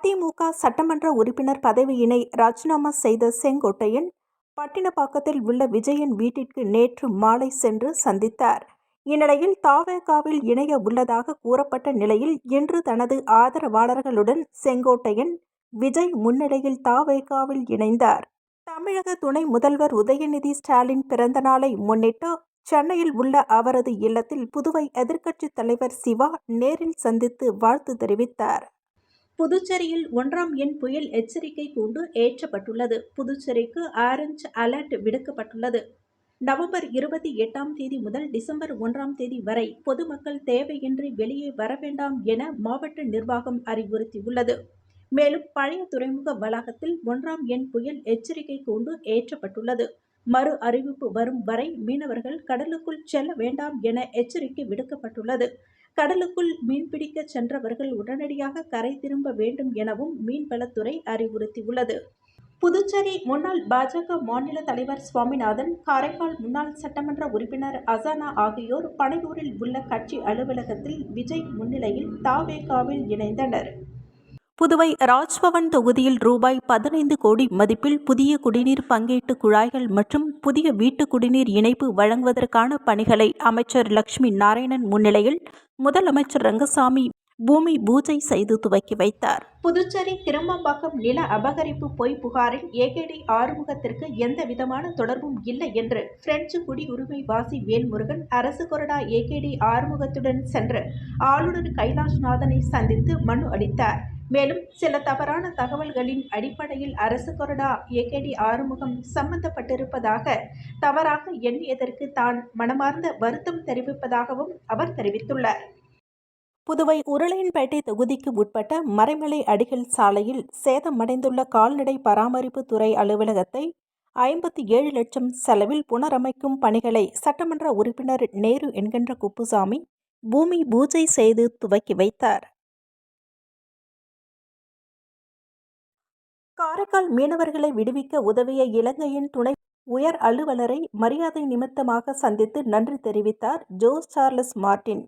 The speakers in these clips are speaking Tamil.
அதிமுக சட்டமன்ற உறுப்பினர் பதவியினை ராஜினாமா செய்த செங்கோட்டையன் பட்டினப்பாக்கத்தில் உள்ள விஜயன் வீட்டிற்கு நேற்று மாலை சென்று சந்தித்தார். இந்நிலையில் தாவேகாவில் இணைய உள்ளதாக கூறப்பட்ட நிலையில் இன்று தனது ஆதரவாளர்களுடன் செங்கோட்டையன் விஜய் முன்னிலையில் தாவேகாவில் இணைந்தார். தமிழக துணை முதல்வர் உதயநிதி ஸ்டாலின் பிறந்த நாளை முன்னிட்டு சென்னையில் உள்ள அவரது இல்லத்தில் புதுவை எதிர்க்கட்சித் தலைவர் சிவா நேரில் சந்தித்து வாழ்த்து தெரிவித்தார். புதுச்சேரியில் ஒன்றாம் எண் புயல் எச்சரிக்கை கூண்டு ஏற்றப்பட்டுள்ளது. புதுச்சேரிக்கு ஆரஞ்ச் அலர்ட் விடுக்கப்பட்டுள்ளது. நவம்பர் இருபத்தி எட்டாம் தேதி முதல் டிசம்பர் ஒன்றாம் தேதி வரை பொதுமக்கள் தேவையின்றி வெளியே வர வேண்டாம் என மாவட்ட நிர்வாகம் அறிவுறுத்தியுள்ளது. மேலும் பழைய துறைமுக வளாகத்தில் ஒன்றாம் எண் புயல் எச்சரிக்கை கூண்டு ஏற்றப்பட்டுள்ளது. மறு அறிவிப்பு வரும் வரை மீனவர்கள் கடலுக்குள் செல்ல வேண்டாம் என எச்சரிக்கை விடுக்கப்பட்டுள்ளது. கடலுக்குள் மீன்பிடிக்க சென்றவர்கள் உடனடியாக கரை திரும்ப வேண்டும் எனவும் மீன்வளத்துறை அறிவுறுத்தியுள்ளது. புதுச்சேரி முன்னாள் பாஜக மாநில தலைவர் சுவாமிநாதன் காரைக்கால் முன்னாள் சட்டமன்ற உறுப்பினர் அசானா ஆகியோர் பனையூரில் உள்ள கட்சி அலுவலகத்தில் விஜய் முன்னிலையில் தாவேகாவில் இணைந்தனர். புதுவை ராஜ்பவன் தொகுதியில் ரூபாய் பதினைந்து கோடி மதிப்பில் புதிய குடிநீர் பங்கீட்டு குழாய்கள் மற்றும் புதிய வீட்டு குடிநீர் இணைப்பு வழங்குவதற்கான பணிகளை அமைச்சர் லட்சுமி நாராயணன் முன்னிலையில் முதலமைச்சர் ரங்கசாமி பூமி பூஜை செய்து துவக்கி வைத்தார். புதுச்சேரி திருமம்பாக்கம் நில அபகரிப்பு பொய் புகாரில் ஏகேடி ஆறுமுகத்திற்கு எந்த விதமான தொடர்பும் இல்லை என்று பிரெஞ்சு குடியுரிமை வாசி வேல்முருகன் அரசு கொறடா ஏகேடி ஆறுமுகத்துடன் சென்று ஆளுநர் கைலாஷ்நாதனை சந்தித்து மனு அளித்தார். மேலும் சில தவறான தகவல்களின் அடிப்படையில் அரசு கொறடா ஏகேடி ஆறுமுகம் சம்பந்தப்பட்டிருப்பதாக தவறாக எண்ணியதற்கு தான் மனமார்ந்த வருத்தம் தெரிவிப்பதாகவும் அவர் தெரிவித்துள்ளார். புதுவை உருளையன்பேட்டை தொகுதிக்கு உட்பட்ட மறைமலை அடிகள் சாலையில் சேதமடைந்துள்ள கால்நடை பராமரிப்பு துறை அலுவலகத்தை ஐம்பத்தி ஏழு லட்சம் செலவில் புனரமைக்கும் பணிகளை சட்டமன்ற உறுப்பினர் நேரு என்கின்ற குப்புசாமி பூமி பூஜை செய்து துவக்கி வைத்தார். காரைக்கால் மீனவர்களை விடுவிக்க உதவிய இலங்கையின் துணை உயர் அலுவலரை மரியாதை நிமித்தமாக சந்தித்து நன்றி தெரிவித்தார் ஜோஸ் சார்லஸ் மார்டின்.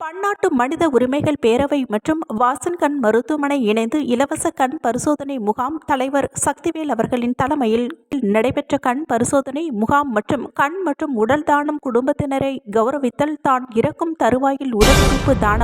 பன்னாட்டு மனித உரிமைகள் பேரவை மற்றும் வாசன் கண் மருத்துவமனை இணைந்து இலவச கண் பரிசோதனை முகாம் தலைவர் சக்திவேல் அவர்களின் தலைமையில் நடைபெற்ற கண் பரிசோதனை முகாம் மற்றும் கண் மற்றும் உடல் தானம் குடும்பத்தினரை கௌரவித்தல் தான் இறக்கும் தருவாயில் உடலுறுப்பு தானம்